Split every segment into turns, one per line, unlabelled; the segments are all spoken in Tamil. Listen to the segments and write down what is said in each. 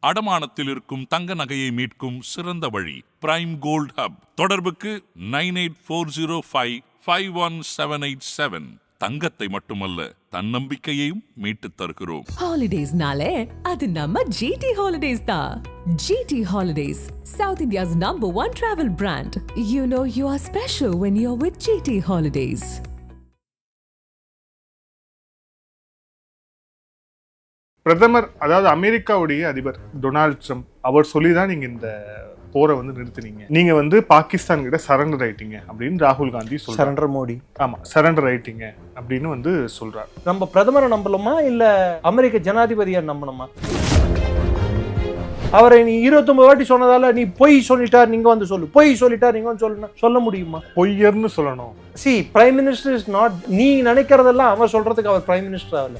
அடமானத்தில் இருக்கும் தங்க நகையை மீட்கும் சிறந்த வழி பிரைம் கோல்ட் ஹப் தொடர்புக்கு nine eight four zero five five one seven eight seven. தங்கத்தை மட்டுமல்ல தன்னம்பிக்கையையும் மீட்டு தருகிறோம்.
ஹாலிடேஸ்னாலே அது நம்ம ஜிடி ஹாலிடேஸ் தான். GT Holidays South India's number one travel brand you know you are special when you are with GT Holidays
பிரதமர் அதாவது அமெரிக்காவுடைய அதிபர் டொனால்ட் ட்ரம்ப் அவர் சொல்லி தான் நீங்க இந்த போரை வந்து நிறுத்துனீங்க. நீங்க வந்து பாகிஸ்தான் கிட்ட சரண்டர் ஆயிட்டீங்க அப்படின்னு ராகுல் காந்தி சொல்றாரு.
சரண்டர் மோடி.
ஆமா சரண்டர் ஆயிட்டீங்க அப்படின்னு வந்து சொல்றாரு.
நம்ம பிரதமரை நம்பலாமா இல்ல அமெரிக்க ஜனாதிபதியை நம்பணுமா? அவரை நீ இருபத்தொன்பது வாட்டி சொன்னதால நீ பொய் சொல்லிட்டார் நீங்க வந்து சொல்லு. பொய் சொல்லிட்டார் நீங்க வந்து சொல்லணும் சொல்ல முடியுமா?
பொய்யர்னு சொல்லணும்.
See prime minister is not நீ நினைக்கிறதெல்லாம் அவன் சொல்றதுக்கு அவர் பிரைம் மினிஸ்டர் ஆகல.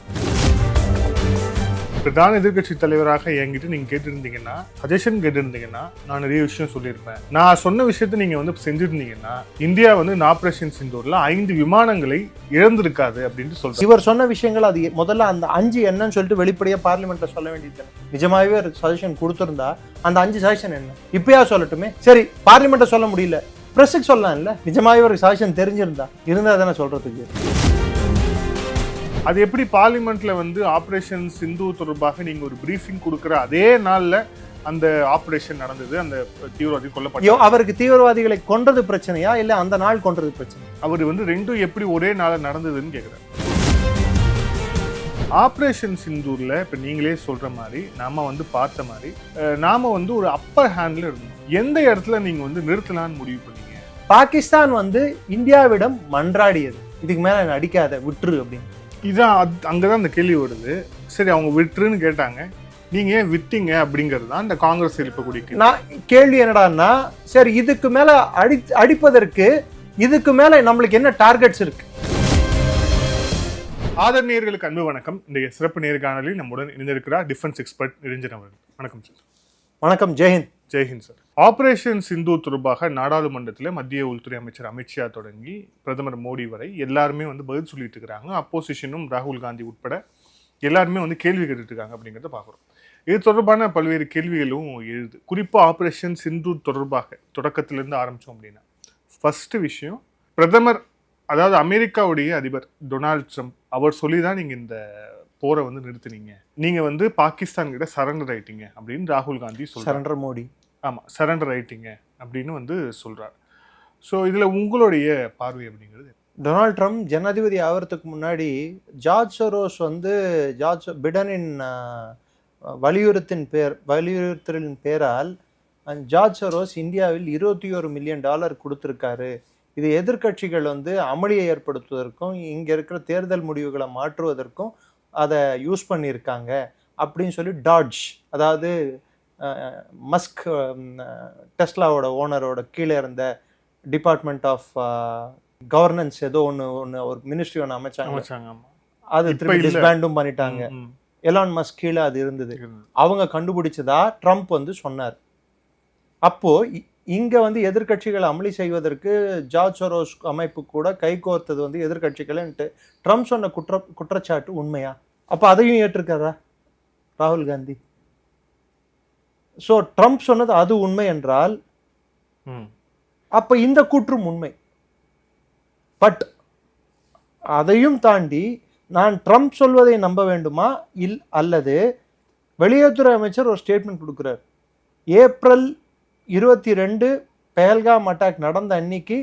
பிரதான எதிர்க்கட்சி தலைவராக என்கிட்ட நீங்க கேட்டிருந்தீங்கன்னா சஜஷன் கேட்டிருந்தீங்கன்னா நான் நிறைய விஷயம் சொல்லியிருப்பேன். நான் சொன்ன விஷயத்த நீங்க வந்து செஞ்சிருந்தீங்கன்னா இந்தியா வந்து ஆபரேஷன் சிந்தூர்ல ஐந்து விமானங்களை இழந்திருக்காது அப்படின்னு சொல்றாரு
இவர் சொன்ன விஷயங்கள் அது முதல்ல அந்த அஞ்சு என்னன்னு சொல்லிட்டு வெளிப்படையா பார்லிமெண்ட்ல சொல்ல வேண்டியது நிஜமாவே ஒரு சஜஷன் கொடுத்திருந்தா அந்த அஞ்சு சஜஷன் என்ன? இப்பயா சொல்லட்டுமே. சரி பார்லிமெண்ட்டை சொல்ல முடியல. பிரஸுக்கு சொல்லலாம் இல்ல நிஜமாவே ஒரு சஜஷன் தெரிஞ்சிருந்தா இருந்தா தானே சொல்றதுக்கு.
அது எப்படி பார்லிமெண்ட்ல வந்து ஆபரேஷன் சிந்து தொடர்பாக நீங்க ஒரு பிரீஃபிங் கொடுக்குற அதே நாள்ல அந்த ஆபரேஷன் நடந்தது அந்த தீவிரவாதி
ஐயோ
கொல்லப்பட்டார்
அவருக்கு தீவிரவாதிகளை கொன்றது பிரச்சனையா இல்ல அந்த நாள் கொன்றது பிரச்சனை
அவர் வந்து ரெண்டும் எப்படி ஒரே நாள்ல நடந்ததுன்னு கேக்குறாரு. ஆபரேஷன் சிந்தூர்ல இப்ப நீங்களே சொல்ற மாதிரி நாம வந்து பார்த்த மாதிரி நாம வந்து ஒரு அப்பர் ஹேண்ட்ல இருந்தோம். எந்த இடத்துல நீங்க வந்து நிறுத்தலாம்னு முடிவு பண்ணீங்க?
பாகிஸ்தான் வந்து இந்தியாவிடம் மன்றாடியது. இதுக்கு மேல அடிக்காத விட்டுரு அப்படின்னு.
இதான் அத்- அங்கதான் அந்த கேள்வி வருது. சரி அவங்க விட்டுருன்னு கேட்டாங்க. நீங்க ஏன் விட்டீங்க அப்படிங்கிறது தான் இந்த காங்கிரஸ் எழுப்பக்கூடிய.
நான் கேள்வி என்னடான்னா சரி இதுக்கு மேல அடி அடிப்பதற்கு இதுக்கு மேல நம்மளுக்கு என்ன டார்கெட்ஸ் இருக்கு?
ஆதர் நேயர்களுக்கு அன்பு வணக்கம். இன்றைய சிறப்பு நேர்காணலில் நம்முடன் இணைந்திருக்கிறார் டிஃபென்ஸ் எக்ஸ்பர்ட் நிரஞ்சன் அவர்கள். வணக்கம் சார்
வணக்கம் ஜெயஹிந்த்
ஜெய்ஹிந்த் சார் ஆபரேஷன் சிந்து தொடர்பாக நாடாளுமன்றத்தில் மத்திய உள்துறை அமைச்சர் அமித்ஷா தொடங்கி பிரதமர் மோடி வரை எல்லாருமே வந்து பதில் சொல்லிட்டு இருக்கிறாங்க. அப்போசிஷனும் ராகுல் காந்தி உட்பட எல்லாருமே வந்து கேள்வி கேட்டுட்டு இருக்காங்க அப்படிங்கிறத பார்க்குறோம். இது தொடர்பான பல்வேறு கேள்விகளும் எழுது. குறிப்பாக ஆப்ரேஷன் சிந்து தொடர்பாக தொடக்கத்திலேருந்து ஆரம்பித்தோம் அப்படின்னா ஃபஸ்ட்டு விஷயம் பிரதமர் அதாவது அமெரிக்காவுடைய அதிபர் டொனால்ட் ட்ரம்ப் அவர் சொல்லி தான் நீங்கள் இந்த போரை வந்து நிறுத்துனீங்க. நீங்கள் வந்து பாகிஸ்தான் கிட்ட சரண்டர் ஆயிட்டீங்க அப்படின்னு ராகுல் காந்தி சொல்லி
சரண்டர் மோடி.
ஆமாம் சரண்டர் ஆயிட்டீங்க அப்படின்னு வந்து சொல்கிறார் ஸோ இதில் உங்களுடைய பார்வை அப்படிங்கிறது
டொனால்ட் ட்ரம்ப் ஜனாதிபதி ஆகிறதுக்கு முன்னாடி ஜார்ஜ் சரோஸ் வந்து ஜார்ஜ் பிடனின் வலியுறுத்தின் பேர் வலியுறுத்தலின் பேரால் ஜார்ஜ் சரோஸ் இந்தியாவில் இருபத்தி ஒரு மில்லியன் டாலர் கொடுத்துருக்காரு. இது எதிர்க்கட்சிகள் வந்து அமளியை ஏற்படுத்துவதற்கும் இங்கே இருக்கிற தேர்தல் முடிவுகளை மாற்றுவதற்கும் அதை யூஸ் பண்ணியிருக்காங்க அப்படின்னு சொல்லி டாட்ஜ் அதாவது மஸ்க் டெஸ்லாவோட ஓனரோட கீழே இருந்த டிபார்ட்மெண்ட் ஆஃப் கவர்னன்ஸ் ஏதோ ஒன்று ஒன்று ஒரு மினிஸ்ட்ரி ஒன்று அமைச்சாங்க. அது திருப்பி. டிஸ்பேண்டும் பண்ணிட்டாங்க. எலான் மஸ்க் கீழே அது இருந்தது. அவங்க கண்டுபிடிச்சதா ட்ரம்ப் வந்து சொன்னார். அப்போ இங்க வந்து எதிர்க்கட்சிகள் அமளி செய்வதற்கு ஜார்ஜ் சோரோஸ் அமைப்பு கூட கைகோர்த்தது வந்து எதிர்க்கட்சிகள்ன்ட்டு ட்ரம்ப் சொன்ன குற்ற குற்றச்சாட்டு உண்மையா? அப்ப அதையும் ஏற்றிருக்காரா ராகுல் காந்தி. ஸோ ட்ரம்ப் சொன்னது அது உண்மை என்றால்
ம்.
அப்ப இந்த கூற்றும் உண்மை. பட் அதையும் தாண்டி நான் ட்ரம்ப் சொல்வதை நம்ப வேண்டுமா? இல் அல்லது வெளியுறவுத்துறை அமைச்சர் ஒரு ஸ்டேட்மெண்ட் கொடுக்குறார். ஏப்ரல் இருபத்தி ரெண்டு பெஹல்காம் அட்டாக் நடந்த அன்னைக்கு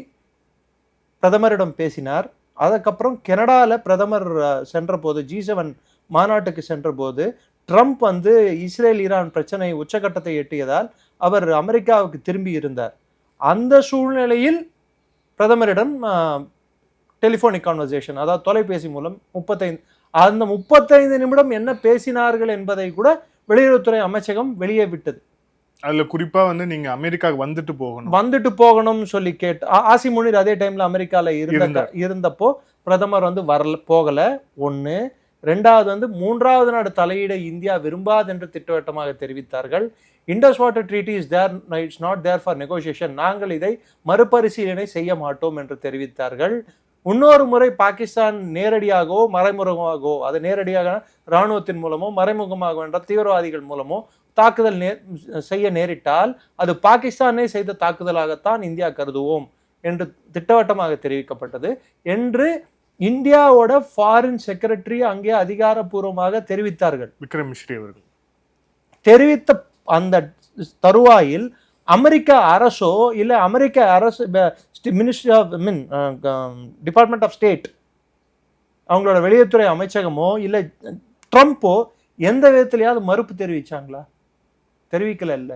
பிரதமரிடம் பேசினார். அதுக்கப்புறம் கனடாவில் பிரதமர் சென்ற போது ஜி செவன் மாநாட்டுக்கு சென்ற போது ட்ரம்ப் வந்து இஸ்ரேல் ஈரான் பிரச்சனை உச்சகட்டத்தை எட்டியதால் அவர் அமெரிக்காவுக்கு திரும்பி இருந்தார். அந்த சூழ்நிலையில் பிரதமரிடம் டெலிஃபோனிக் கான்வர்சேஷன் அதாவது தொலைபேசி மூலம் முப்பத்தைந்து அந்த முப்பத்தைந்து நிமிடம் என்ன பேசினார்கள் என்பதை கூட வெளியுறவுத்துறை அமைச்சகம் வெளியே விட்டது.
அதுல குறிப்பா வந்து நீங்க அமெரிக்காவுக்கு வந்துட்டு போகணும்.
வந்துட்டு போகணும்னு சொல்லி கேட்டு ஆசி முனிர் அதே டைம்ல அமெரிக்கால இருந்த. இருந்தப்போ பிரதமர் வந்து வரல போகல. ஒண்ணு ரெண்டாவது வந்து மூன்றாவது நாடு தலையீட இந்தியா விரும்பாது என்று திட்டவட்டமாக தெரிவித்தார்கள். Indus water treaty is there it's not there for negotiation நாங்கள் இதை மறுபரிசீலனை செய்ய மாட்டோம் என்று தெரிவித்தார்கள். இன்னொரு முறை பாகிஸ்தான் நேரடியாகவோ மறைமுகமாகவோ அது நேரடியாக இராணுவத்தின் மூலமோ மறைமுகமாக என்ற தீவிரவாதிகள் மூலமோ தாக்குதல் நே செய்ய நேரிட்டால் அது பாகிஸ்தானே செய்த தாக்குதலாகத்தான் இந்தியா கருதுவோம் என்று திட்டவட்டமாக தெரிவிக்கப்பட்டது. என்று இந்தியாவோட ஃபாரின் செக்ரட்டரி அங்கே அதிகாரப்பூர்வமாக தெரிவித்தார்கள்.
விக்ரம் மிஸ்ரி அவர்கள்.
தெரிவித்த அந்த தருவாயில் அமெரிக்க அரசோ இல்லை அமெரிக்க அரசு ministry of mean department of state அவங்களோட வெளியுறவுத்துறை அமைச்சகமோ இல்லை ட்ரம்ப்போ எந்த விதத்துலையாவது மறுப்பு தெரிவிச்சாங்களா? தெரிவிக்கல இல்ல.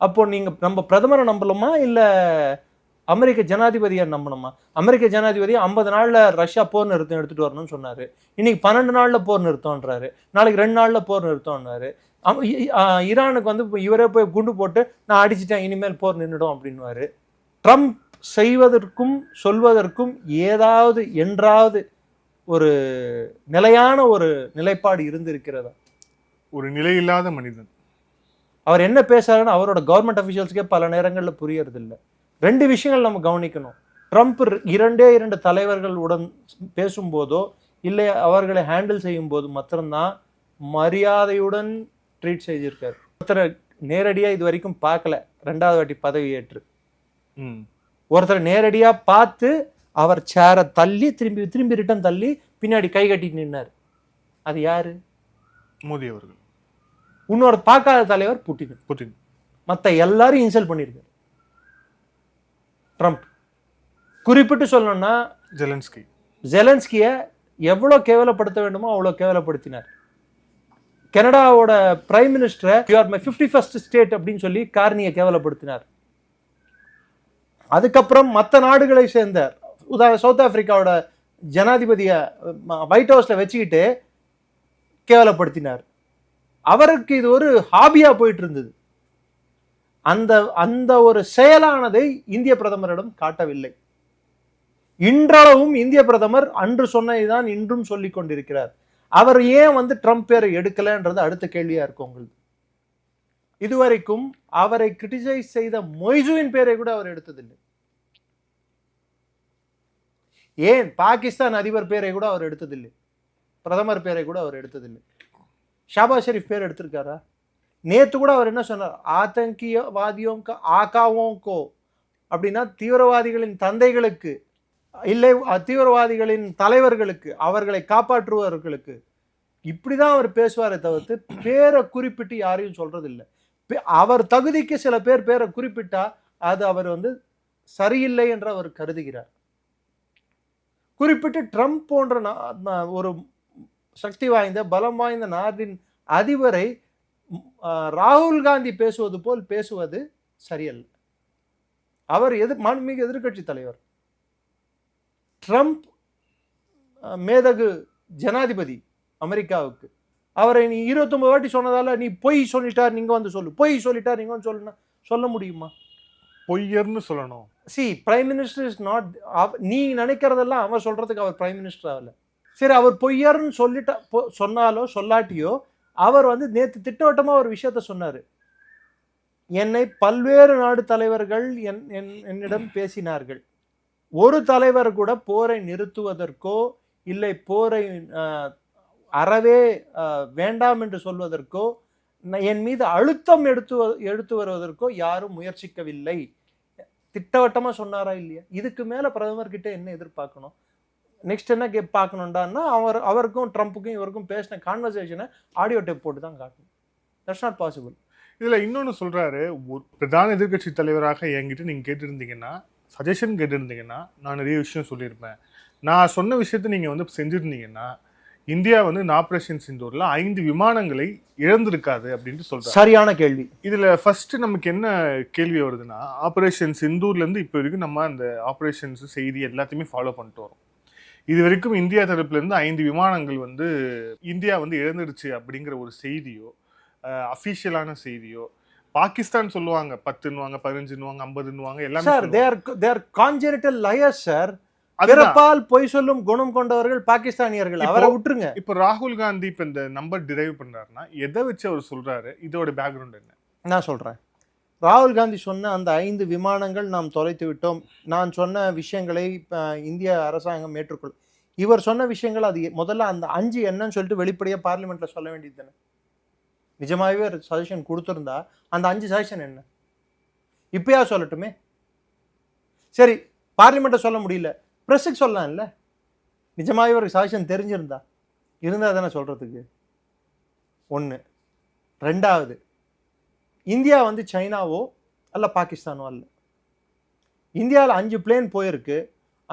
அப்போ நீங்க நம்ம பிரதமரை நம்பலாமா இல்ல அமெரிக்க ஜனாதிபதியை நம்பணுமா? அமெரிக்க ஜனாதிபதி ஐம்பது நாள்ல ரஷ்யா போர் நிறுத்தம் எடுத்துட்டு வரணும்னு சொன்னாரு. இன்னைக்கு பன்னெண்டு நாள்ல போர் நிறுத்தம்ன்றாரு. நாளைக்கு ரெண்டு நாள்ல போர் ஆ, ஈரானுக்கு வந்து இவரே போய் குண்டு போட்டு நான் அடிச்சிட்டேன் இனிமேல் போர் நின்றுடும் அப்படின்னுவாரு. ட்ரம்ப் செய்வதற்கும் சொல்வதற்கும் ஏதாவது என்றாவது ஒரு நிலையான ஒரு நிலைப்பாடு இருந்திருக்கிறதா?
ஒரு நிலையில்லாத மனிதன்.
அவர் என்ன பேசுறாருன்னு அவரோட கவர்மெண்ட் அஃபிஷியல்ஸ்க்கே பல நேரங்களில் புரியறது இல்ல ரெண்டு விஷயங்கள் நம்ம கவனிக்கணும். ட்ரம்ப் இரண்டே இரண்டு தலைவர்களுடன் பேசும்போதோ இல்லை அவர்களை ஹேண்டில் செய்யும் போது மாத்திரம்தான் மரியாதையுடன் ட்ரீட் செய்திருக்காரு. ஒருத்தரை நேரடியா இது வரைக்கும் பார்க்கல. ரெண்டாவது வாட்டி பதவி ஏற்று.
ம்.
ஒருத்தரை நேரடியா பார்த்து அவர் சேரை தள்ளி திரும்பி திரும்பி ரிட்டன் தள்ளி பின்னாடி கை கட்டி நின்னார். அது யாரு?
மோடி அவர்கள்.
இன்னொரு பார்க்காத தலைவர் புட்டின்.
புட்டின்.
மற்ற எல்லாரும் இன்சல்ட் பண்ணியிருக்காரு ட்ரம்ப். குறிப்பிட்டு சொல்லணும்னா
ஜெலன்ஸ்கி.
ஜெலன்ஸ்கிய எவ்வளோ கேவலப்படுத்த வேண்டுமோ அவ்வளோ கேவலப்படுத்தினார். கனடாவோட prime மினிஸ்டரை you are my fifty first state அப்படின்னு சொல்லி கார்னியை கேவலப்படுத்தினார். அதுக்கப்புறம் மற்ற நாடுகளை சேர்ந்த உதா சவுத் ஆப்பிரிக்காவோட ஜனாதிபதியை ஒயிட் ஹவுஸ்ல வச்சுக்கிட்டு கேவலப்படுத்தினார். அவருக்கு இது ஒரு ஹாபியா போயிட்டு இருந்தது. அந்த அந்த ஒரு செயலானதை இந்திய பிரதமரிடம் காட்டவில்லை. இன்றளவும் இந்திய பிரதமர் அன்று சொன்னதுதான் இன்றும் சொல்லிக் கொண்டிருக்கிறார். அவர் ஏன் வந்து ட்ரம்ப் பேரை எடுக்கலன்றது அடுத்த கேள்வியா இருக்கும் உங்களுக்கு. இதுவரைக்கும் அவரை கிரிட்டிசைஸ் செய்த மொய்சுவின் பேரை கூட அவர் எடுத்ததில்லை. ஏன்? பாகிஸ்தான் அதிபர் பேரை கூட அவர் எடுத்ததில்லை. பிரதமர் பேரை கூட அவர் எடுத்ததில்லை. ஷாபாஸ் ஷெரீஃப் பேர் எடுத்திருக்காரா? நேற்று கூட அவர் என்ன சொன்னார்? ஆத்தங்கியவாதியோம் ஆகாவோங்கோ அப்படின்னா தீவிரவாதிகளின் தந்தைகளுக்கு இல்லை தீவிரவாதிகளின் தலைவர்களுக்கு அவர்களை காப்பாற்றுபவர்களுக்கு. இப்படிதான் அவர் பேசுவாரே தவிர்த்து பேரை குறிப்பிட்டு யாரையும் சொல்றதில்லை. பே- அவர் தகுதிக்கு சில பேர் பேரை குறிப்பிட்டா அது அவர் வந்து சரியில்லை என்று அவர் கருதுகிறார். குறிப்பிட்டு ட்ரம்ப் போன்ற நா- ஒரு சக்தி வாய்ந்த பலம் வாய்ந்த நாட்டின் அதிபரை ராகுல் காந்தி பேசுவது போல் பேசுவது சரியல்ல. அவர் எதிர் மாண்புமிகு எதிர்க்கட்சி தலைவர். ட்ரம்ப் மேதகு ஜனாதிபதி அமெரிக்காவுக்கு. அவரை நீ இருபத்தொன்பது வாட்டி சொன்னதால நீ பொய் சொல்லிட்டார் நீங்க வந்து சொல்லு. பொய் சொல்லிட்டார் நீங்க வந்து சொல்லுனா சொல்ல முடியுமா?
பொய்யர்னு சொல்லணும்.
See prime minister is not நீ நினைக்கிறதெல்லாம் அவன் சொல்றதுக்கு அவர் பிரைம் மினிஸ்டர் ஆகல. சரி அவர் பொய்யர்னு சொல்லிட்டா சொன்னாலோ சொல்லாட்டியோ அவர் வந்து நேற்று திட்டவட்டமாக ஒரு விஷயத்த சொன்னார். என்னை பல்வேறு நாடு தலைவர்கள் என் என்- என்னிடம் பேசினார்கள். ஒரு தலைவர் கூட போரை நிறுத்துவதற்கோ இல்லை போரை அறவே வேண்டாம் என்று சொல்வதற்கோ என் மீது அழுத்தம் எடுத்து வ- எடுத்து வருவதற்கோ யாரும் முயற்சிக்கவில்லை. திட்டவட்டமாக சொன்னாரா இல்லையா? இதுக்கு மேலே பிரதமர்கிட்ட என்ன எதிர்பார்க்கணும்? நெக்ஸ்ட் என்ன கே பார்க்கணுண்டான்னா அவர் அவருக்கும் ட்ரம்ப்புக்கும் இவருக்கும் பேசின கான்வர்சேஷனை ஆடியோ டேப் போட்டு தான் காட்டணும். தட்ஸ் நாட் பாசிபிள்
இதுல இன்னொன்னு சொல்றாரு. ஒரு பிரதான எதிர்க்கட்சி தலைவராக என்கிட்ட நீங்க கேட்டிருந்தீங்கன்னா சஜஷன் கேட்டிருந்தீங்கன்னா நான் நிறைய விஷயம் சொல்லியிருப்பேன். நான் சொன்ன விஷயத்த நீங்க வந்து செஞ்சிருந்தீங்கன்னா இந்தியா வந்து ஆபரேஷன் சிந்தூர்ல ஐந்து விமானங்களை இழந்திருக்காது அப்படின்ட்டு சொல்றாரு.
சரியான கேள்வி.
இதுல ஃபர்ஸ்ட் நமக்கு என்ன கேள்வி வருதுன்னா ஆபரேஷன் சிந்தூர்ல இருந்து இப்போ வரைக்கும் நம்ம அந்த ஆபரேஷன்ஸ் செய்தி எல்லாத்தையுமே ஃபாலோ பண்ணிட்டு வரோம். இது வரைக்கும் இந்தியா தரப்புல இருந்து ஐந்து விமானங்கள் வந்து இந்தியா வந்து இழந்துடுச்சு அப்படிங்கிற ஒரு செய்தியோ அஃபிஷியலான செய்தியோ பாகிஸ்தான் சொல்லுவாங்க பத்துன்னுவாங்க பதினஞ்சுன்னுவாங்க ஐம்பதுன்னுவாங்க எல்லாமே
sir. They're they're congenital liars sir. பிறப்பால் பொய் சொல்லும் குணம் கொண்டவர்கள் பாகிஸ்தானியர்கள்.
இப்போ-
அவரை விட்டுருங்க.
இப்போ ராகுல் காந்தி இப்போ இந்த நம்பர் டிரைவ் பண்றாருன்னா எதை வச்சு அவர் சொல்றாரு? இதோட பேக்ரவுண்ட் என்ன?
நான் சொல்றேன். ராகுல் காந்தி சொன்ன அந்த ஐந்து விமானங்கள் நாம் தொலைத்து விட்டோம். நான் சொன்ன விஷயங்களை இந்திய அரசாங்கம் ஏற்றுக்கொள். இவர் சொன்ன விஷயங்கள் அது முதல்ல அந்த அஞ்சு என்னன்னு சொல்லிட்டு வெளிப்படையாக பார்லிமெண்ட்டில் சொல்ல வேண்டியது தானே? நிஜமாகவே ஒரு சஜஷன் கொடுத்துருந்தா அந்த அஞ்சு சஜஷன் என்ன? இப்பயா சொல்லட்டுமே? சரி பார்லிமெண்ட்டை சொல்ல முடியல. ப்ரெஸ்ஸுக்கு சொல்லலாம் இல்லை நிஜமாகவே ஒரு சஜஷன் தெரிஞ்சிருந்தா. இருந்தால் தானே சொல்கிறதுக்கு ஒன்று ரெண்டாவது இந்தியா வந்து சைனாவோ அல்ல பாகிஸ்தானோ அல்ல. இந்தியாவில் அஞ்சு பிளேன் போயிருக்கு.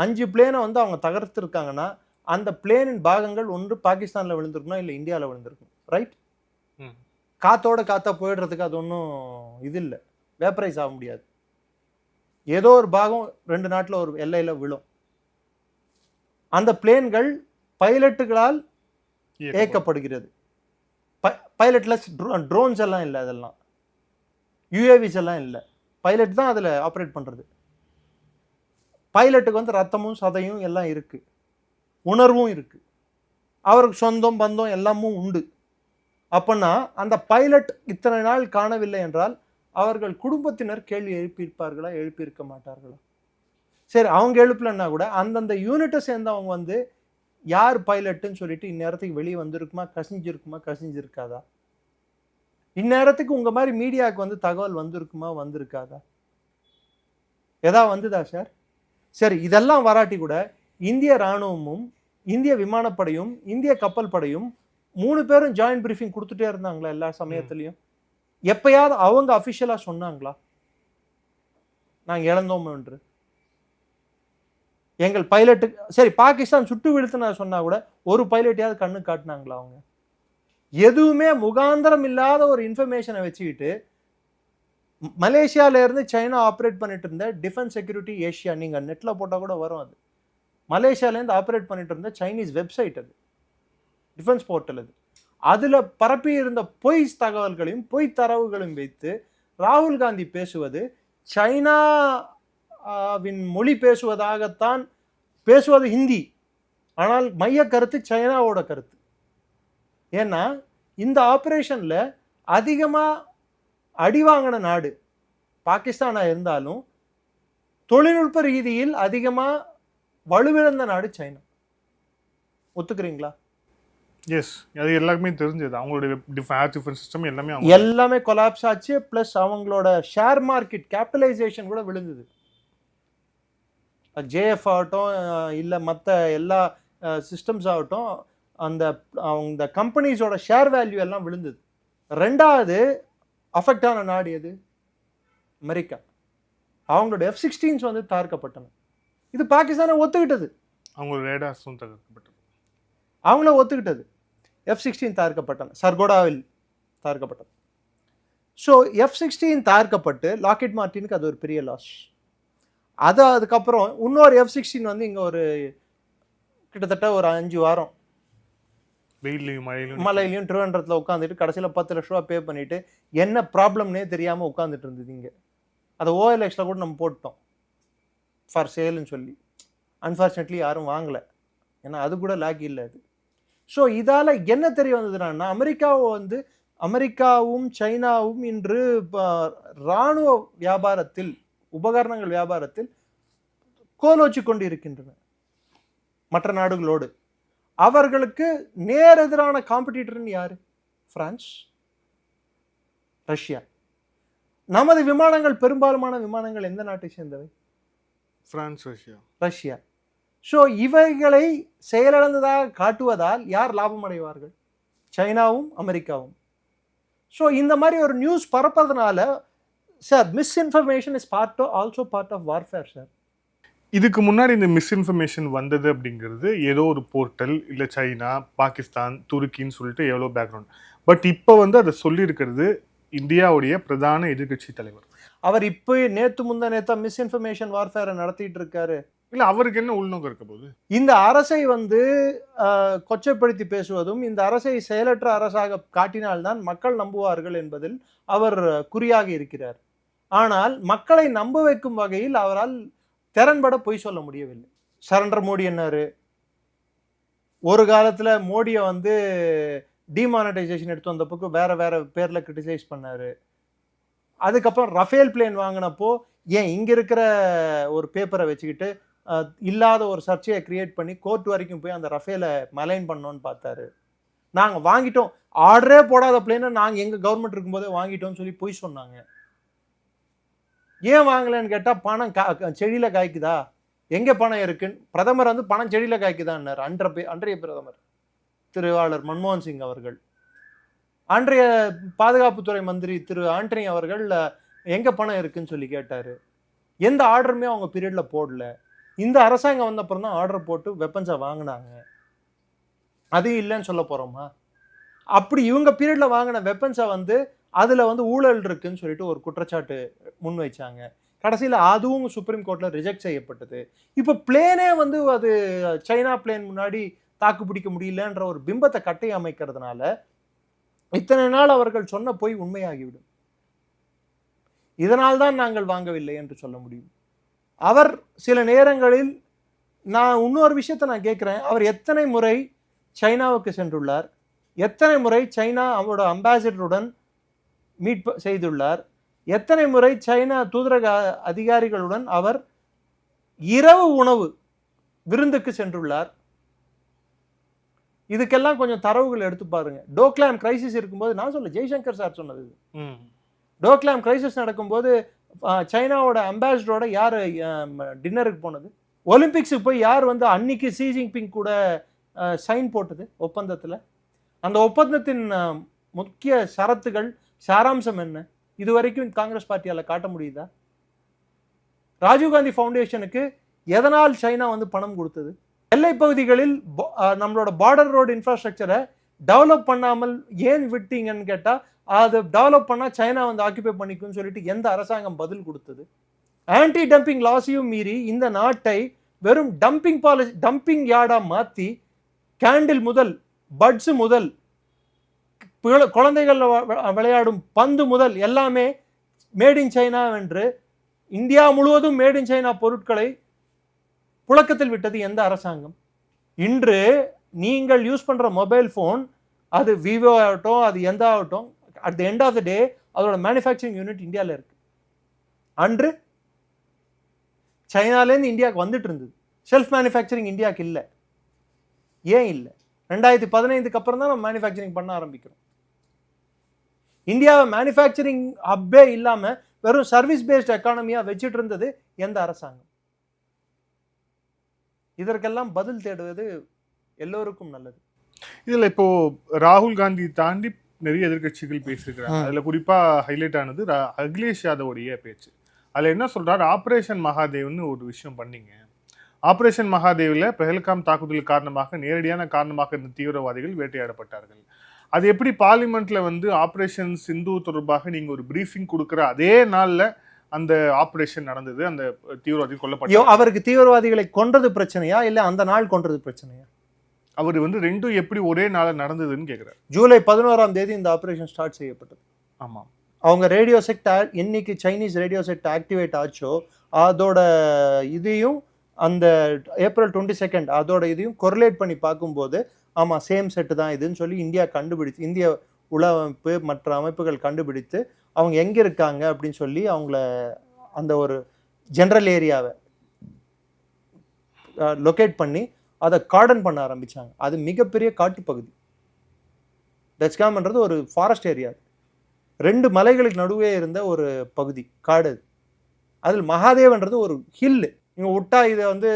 அஞ்சு பிளேனை வந்து அவங்க தகர்த்துருக்காங்கன்னா அந்த பிளேனின் பாகங்கள் ஒன்று பாகிஸ்தானில் விழுந்திருக்கணும் இல்லை இந்தியாவில் விழுந்திருக்கும்? ரைட். காத்தோட காத்தா போயிடுறதுக்கு அது ஒன்றும் இது இல்லை. வேப்பரைஸ் ஆக முடியாது. ஏதோ ஒரு பாகம் ரெண்டு நாட்டில் ஒரு எல்லையில் விழும். அந்த பிளேன்கள் பைலட்டுகளால் இயக்கப்படுகிறது. பைலட்லெஸ் ட்ரோன்ஸ் எல்லாம் இல்லை அதெல்லாம். யூஏவிஸ் எல்லாம் இல்லை. பைலட் தான் அதில் ஆப்ரேட் பண்ணுறது பைலட்டுக்கு வந்து ரத்தமும் சதையும் எல்லாம் இருக்குது உணர்வும் இருக்குது அவருக்கு சொந்தம் பந்தம் எல்லாமும் உண்டு. அப்படின்னா அந்த பைலட் இத்தனை நாள் காணவில்லை என்றால் அவர்கள் குடும்பத்தினர் கேள்வி எழுப்பியிருப்பார்களா எழுப்பியிருக்க மாட்டார்களா? சரி அவங்க எழுப்பலன்னா கூட அந்தந்த யூனிட்டை சேர்ந்தவங்க வந்து யார் பைலட்டுன்னு சொல்லிட்டு இந்நேரத்துக்கு வெளியே வந்திருக்குமா கசிஞ்சிருக்குமா கசிஞ்சிருக்காதா? இந்நேரத்துக்கு உங்க மாதிரி மீடியாவுக்கு வந்து தகவல் வந்திருக்குமா வந்திருக்காதா? எதா வந்துதா சார் சரி இதெல்லாம் வராட்டி கூட இந்திய ராணுவமும் இந்திய விமானப்படையும் இந்திய கப்பல் படையும் மூணு பேரும் ஜாயின்ட் பிரீஃபிங் கொடுத்துட்டே இருந்தாங்களா எல்லா சமயத்துலையும்? எப்பயாவது அவங்க அஃபிஷியலா சொன்னாங்களா? நாங்கள் இழந்தோம் என்று. எங்கள் பைலட்டு சரி பாகிஸ்தான் சுட்டு வீழ்த்துனா சொன்னா கூட ஒரு பைலட்டையாவது கண்ணு காட்டினாங்களா அவங்க? எதுவுமே முகாந்திரம் இல்லாத ஒரு இன்ஃபர்மேஷனை வச்சுக்கிட்டு மலேசியாவிலேருந்து சைனா ஆப்ரேட் பண்ணிட்டு இருந்த டிஃபென்ஸ் செக்யூரிட்டி ஏஷியா நீங்கள் நெட்டில் போட்டால் கூட வரும் அது. மலேசியாவிலேருந்து ஆப்ரேட் பண்ணிட்டு இருந்த சைனீஸ் வெப்சைட் அது. டிஃபென்ஸ் போர்ட்டல் அது. அதில் பரப்பி இருந்த பொய் தகவல்களையும் பொய் தரவுகளையும் வைத்து ராகுல் காந்தி பேசுவது சைனாவின் மொழி பேசுவதாகத்தான் பேசுவது ஹிந்தி. ஆனால் மைய கருத்து சைனாவோட கருத்து. ஏன்னா இந்த ஆப்ரேஷன்ல அதிகமா அடி வாங்கின நாடு பாகிஸ்தானா இருந்தாலும் தொழில்நுட்ப ரீதியில் அதிகமா வலுவிழந்த நாடு சைனா. ஒத்துக்கிறீங்களா?
எஸ் அது எல்லாருக்குமே தெரிஞ்சது. அவங்களுடைய ஏர் டிஃபென்ஸ் சிஸ்டம் எல்லாமே அவங்க
எல்லாமே கொலாப்ஸ் ஆச்சு. ப்ளஸ் அவங்களோட ஷேர் மார்க்கெட் கேபிட்டலைசேஷன் கூட விழுந்தது. ஜேஎஃப் ஆகட்டும் இல்லை மற்ற எல்லா சிஸ்டம்ஸ் ஆகட்டும் அந்த அவங்க கம்பெனிஸோட ஷேர் வேல்யூ எல்லாம் விழுந்தது. ரெண்டாவது அஃபெக்ட் ஆன நாடு எது? அமெரிக்கா. அவங்களோட எஃப் சிக்ஸ்டீன்ஸ் வந்து தார்க்கப்பட்டன இது பாகிஸ்தானை ஒத்துக்கிட்டது.
அவங்களோட ரேடாஸும் தகர்க்கப்பட்டது.
அவங்கள ஒத்துக்கிட்டது. எஃப் சிக்ஸ்டீன் தார்க்கப்பட்டன சர்கோடாவில் தார்க்கப்பட்டது ஸோ எஃப் சிக்ஸ்டீன் தார்க்கப்பட்டு லாக்கெட் மார்ட்டினுக்கு அது ஒரு பெரிய லாஸ் அது அதுக்கப்புறம் இன்னொரு எஃப் சிக்ஸ்டீன் வந்து இங்கே ஒரு கிட்டத்தட்ட ஒரு அஞ்சு வாரம்
வெயிலையும் மழையிலும்
மழையிலையும் திருவனந்தபுரத்தில் உட்காந்துட்டு கடைசியில் பத்து லட்ச ரூபா பே பண்ணிட்டு என்ன ப்ராப்ளம்னே தெரியாமல் உட்காந்துட்டு இருந்தது அதை ஓஎல்எக்ஸில் கூட நம்ம போட்டோம் ஃபார் சேல்னு சொல்லி. அன்ஃபார்ச்சுனேட்லி யாரும் வாங்கலை. ஏன்னா அது கூட லாக் இல்லை அது. ஸோ இதால் என்ன தெரிய வந்ததுன்னா அமெரிக்காவை வந்து அமெரிக்காவும் சைனாவும் இன்று இராணுவ வியாபாரத்தில் உபகரணங்கள் வியாபாரத்தில் கோலோச்சி கொண்டு இருக்கின்றன மற்ற நாடுகளோடு. அவர்களுக்கு நேரெதிரான காம்படிட்டர்னு யாரு? பிரான்ஸ். ரஷ்யா. நமது விமானங்கள் பெரும்பாலுமான விமானங்கள் எந்த நாட்டை சேர்ந்தவை?
France Russia.
ரஷ்யா. ஸோ இவைகளை செயலிழந்ததாக காட்டுவதால் யார் லாபம் அடைவார்கள்? சைனாவும் அமெரிக்காவும். ஸோ இந்த மாதிரி ஒரு news பரப்புறதுனால sir misinformation is part also part of warfare sir
இதுக்கு முன்னாடி இந்த மிஸ்இன்ஃபர்மேஷன் வந்தது அப்படிங்கிறது ஏதோ ஒரு போர்ட்டல் இல்லை சைனா பாகிஸ்தான் துருக்கின்னு சொல்லிட்டு எவ்வளோ பேக்ரவுண்ட் பட் இப்போ வந்து அதை சொல்லியிருக்கிறது இந்தியாவுடைய பிரதான எதிர்க்கட்சி தலைவர்.
அவர் இப்போ நேத்து முந்தா நேத்தா மிஸ்இன்ஃபர்மேஷன் வார்ஃபேரை நடத்திட்டு இருக்காரு
இல்லை அவருக்கு என்ன உள்நோக்கம் இருக்க போகுது?
இந்த அரசை வந்து கொச்சைப்படுத்தி பேசுவதும் இந்த அரசை செயலற்ற அரசாக காட்டினால்தான் மக்கள் நம்புவார்கள் என்பதில் அவர் குறியாக இருக்கிறார். ஆனால் மக்களை நம்ப வைக்கும் வகையில் அவரால் திறன்பட பொய் சொல்ல முடியவில்லை. சரண்டர் மோடி என்னார்? ஒரு காலத்தில் மோடியை வந்து டிமானடைசேஷன் எடுத்து வந்தப்போக்கு வேற வேற பேரில் கிரிட்டிசைஸ் பண்ணார். அதுக்கப்புறம் ரஃபேல் பிளேன் வாங்கினப்போ ஏன் இங்கே இருக்கிற ஒரு பேப்பரை வச்சுக்கிட்டு இல்லாத ஒரு சர்ச்சையை கிரியேட் பண்ணி கோர்ட் வரைக்கும் போய் அந்த ரஃபேலை மலைன் பண்ணோன்னு பார்த்தாரு. நாங்கள் வாங்கிட்டோம். ஆர்டரே போடாத பிளேனை நாங்கள் எங்கள் கவர்மெண்ட் இருக்கும்போதே வாங்கிட்டோம்னு சொல்லி போய் சொன்னாங்க. ஏன் வாங்கலைன்னு கேட்டால் பணம் கா செடியில் காய்க்குதா? எங்கே பணம் இருக்குன்னு? பிரதமர் வந்து பணம் செடியில் காய்க்குதான்னார். அன்றைய அன்றைய பிரதமர். திருவாளர் மன்மோகன் சிங் அவர்கள். அன்றைய பாதுகாப்புத்துறை மந்திரி திரு ஆண்டனி அவர்கள் எங்கே பணம் இருக்குன்னு சொல்லி கேட்டார். எந்த ஆர்டருமே அவங்க பீரியடில் போடல. இந்த அரசாங்கம் வந்தப்புறம் தான் ஆர்டர் போட்டு வெப்பன்ஸை வாங்கினாங்க. அது இல்லைன்னு சொல்ல போகிறோமா அப்படி இவங்க பீரியடில் வாங்கின வெப்பன்ஸை வந்து அதில் வந்து ஊழல் இருக்குன்னு சொல்லிட்டு ஒரு குற்றச்சாட்டு முன் வச்சாங்க. கடைசியில் அதுவும் சுப்ரீம் கோர்ட்டில் ரிஜெக்ட் செய்யப்பட்டது. இப்போ பிளேனே வந்து அது சைனா பிளேன் முன்னாடி தாக்கு பிடிக்க முடியலன்ற ஒரு பிம்பத்தை கட்டி அமைக்கிறதுனால இத்தனை நாள் அவர்கள் சொன்ன போய் உண்மையாகிவிடும். இதனால் தான் நாங்கள் வாங்கவில்லை என்று சொல்ல முடியும். அவர் சில நேரங்களில் நான் இன்னொரு விஷயத்தை நான் கேட்குறேன். அவர் எத்தனை முறை சைனாவுக்கு சென்றுள்ளார்? எத்தனை முறை சைனா அவரோட அம்பாசிடருடன் மீட் ப- செய்துள்ளார். எத்தனை முறை சைனா தூதரக அதிகாரிகளுடன் அவர் இரவு உணவு விருந்துக்கு சென்றுள்ளார். இதுக்கெல்லாம் கொஞ்சம் தரவுகள் எடுத்து பாருங்க. டோக்லாம் கிரைசிஸ் இருக்கும்போது நான் சொல்ல ஜெய்சங்கர் சார் சொன்னது. டோக்லாம் கிரைசிஸ் நடக்கும்போது சைனாவோட அம்பாசிடரோட யார் டின்னருக்கு போனது? ஒலிம்பிக்ஸுக்கு போய் யார் வந்து அன்னைக்கு ஷி ஜின்பிங் கூட சைன் போட்டது ஒப்பந்தத்தில்? அந்த ஒப்பந்தத்தின் முக்கிய ஷரத்துகள் சாராம்சம் என்ன? இது வரைக்கும் காங்கிரஸ் பார்ட்டியால் காட்ட முடியுதா? ராஜீவ்காந்தி ஃபவுண்டேஷனுக்கு எதனால் சைனா வந்து பணம் கொடுத்தது? எல்லை பகுதிகளில் நம்மளோட பார்டர் ரோடு இன்ஃப்ராஸ்ட்ரக்சரை டெவலப் பண்ணாமல் ஏன் விட்டீங்கன்னு கேட்டால் அதை டெவலப் பண்ணால் சைனா வந்து ஆக்கிபை பண்ணிக்கும்னு சொல்லிட்டு எந்த அரசாங்கம் பதில் கொடுத்தது? ஆன்டி டம்பிங் லாஸையும் மீறி இந்த நாட்டை வெறும் டம்பிங் பாலிசி டம்பிங் யார்டாக மாற்றி கேண்டில் முதல் பட்ஸ் முதல் குழந்தைகள் விளையாடும் பந்து முதல் எல்லாமே மேட் இன் சைனா என்று இந்தியா முழுவதும் மேட் இன் சைனா பொருட்களை புழக்கத்தில் விட்டது எந்த அரசாங்கம்? இன்று நீங்கள் யூஸ் பண்ணுற மொபைல் ஃபோன் அது விவோ ஆகட்டும் அது எந்த ஆகட்டும் at the end of the day அதோட மேனுஃபேக்சரிங் யூனிட் இந்தியாவில் இருக்கு. அன்று சைனாலேருந்து இந்தியாவுக்கு வந்துட்டு இருந்தது. செல்ஃப் மேனுஃபேக்சரிங் இந்தியாவுக்கு இல்லை. ஏன் இல்லை? ரெண்டாயிரத்தி பதினைந்துக்கு அப்புறம் தான் நம்ம மேனுஃபேக்சரிங் பண்ண ஆரம்பிக்கிறோம். இந்தியாவை மேனுஃபேக்சரிங் ஹப்பே இல்லாமல் வெறும் சர்வீஸ் பேஸ்ட் எக்கானமியாக வச்சுட்டு இருந்தது எந்த அரசாங்கம்? இதற்கெல்லாம் பதில் தேடுவது எல்லோருக்கும் நல்லது.
இதுல இப்போ ராகுல் காந்தி தாண்டி நிறைய எதிர்க்கட்சிகள் பேசியிருக்கிறாங்க. அதுல குறிப்பா ஹைலைட் ஆனது அகிலேஷ் யாதவோடைய பேச்சு. அதுல என்ன சொல்றாரு? ஆபரேஷன் மகாதேவ்னு ஒரு விஷயம் பண்ணீங்க. ஆபரேஷன் மகாதேவ்ல பெஹல்காம் தாக்குதல் காரணமாக நேரடியான காரணமாக இருந்த தீவிரவாதிகள் வேட்டையாடப்பட்டார்கள். அது எப்படி பார்லிமெண்ட்ல வந்து ஆபரேஷன் சிந்து தொடர்பாக நீங்க ஒரு பிரீஃபிங் கொடுக்குற அதே நாள்ல அந்த ஆபரேஷன் நடந்தது அந்த தீவிரவாதி
ஐயோ
கொல்லப்பட்டார்
அவருக்கு தீவிரவாதிகளை கொன்றது பிரச்சனையா? இல்லை அந்த நாள் கொன்றது பிரச்சனையா?
அவர் வந்து ரெண்டும் எப்படி ஒரே நாள்ல நடந்ததுன்னு கேக்குறாரு.
ஜூலை பதினோராம் தேதி இந்த ஆபரேஷன் ஸ்டார்ட் செய்யப்பட்டது.
ஆமா
அவங்க ரேடியோ செட் என்னைக்கு சைனீஸ் ரேடியோ செட் ஆக்டிவேட் ஆச்சோ அதோட இதையும் அந்த ஏப்ரல் டுவெண்ட்டி செகண்ட் அதோட இதையும் கொரிலேட் பண்ணி பார்க்கும்போது ஆமாம் சேம் செட்டு தான் இதுன்னு சொல்லி இந்தியா கண்டுபிடிச்சு இந்திய உளவமைப்பு மற்ற அமைப்புகள் கண்டுபிடித்து அவங்க எங்கே இருக்காங்க அப்படின்னு சொல்லி அவங்கள அந்த ஒரு ஜென்ரல் ஏரியாவை லொக்கேட் பண்ணி அதை கார்டன் பண்ண ஆரம்பிச்சாங்க. அது மிகப்பெரிய காட்டுப்பகுதி. டச்காம்ன்றது ஒரு ஃபாரஸ்ட் ஏரியா ரெண்டு மலைகளுக்கு நடுவே இருந்த ஒரு பகுதி காடு. அதில் மகாதேவன்றது ஒரு ஹில்லு இவங்க விட்டா இதை வந்து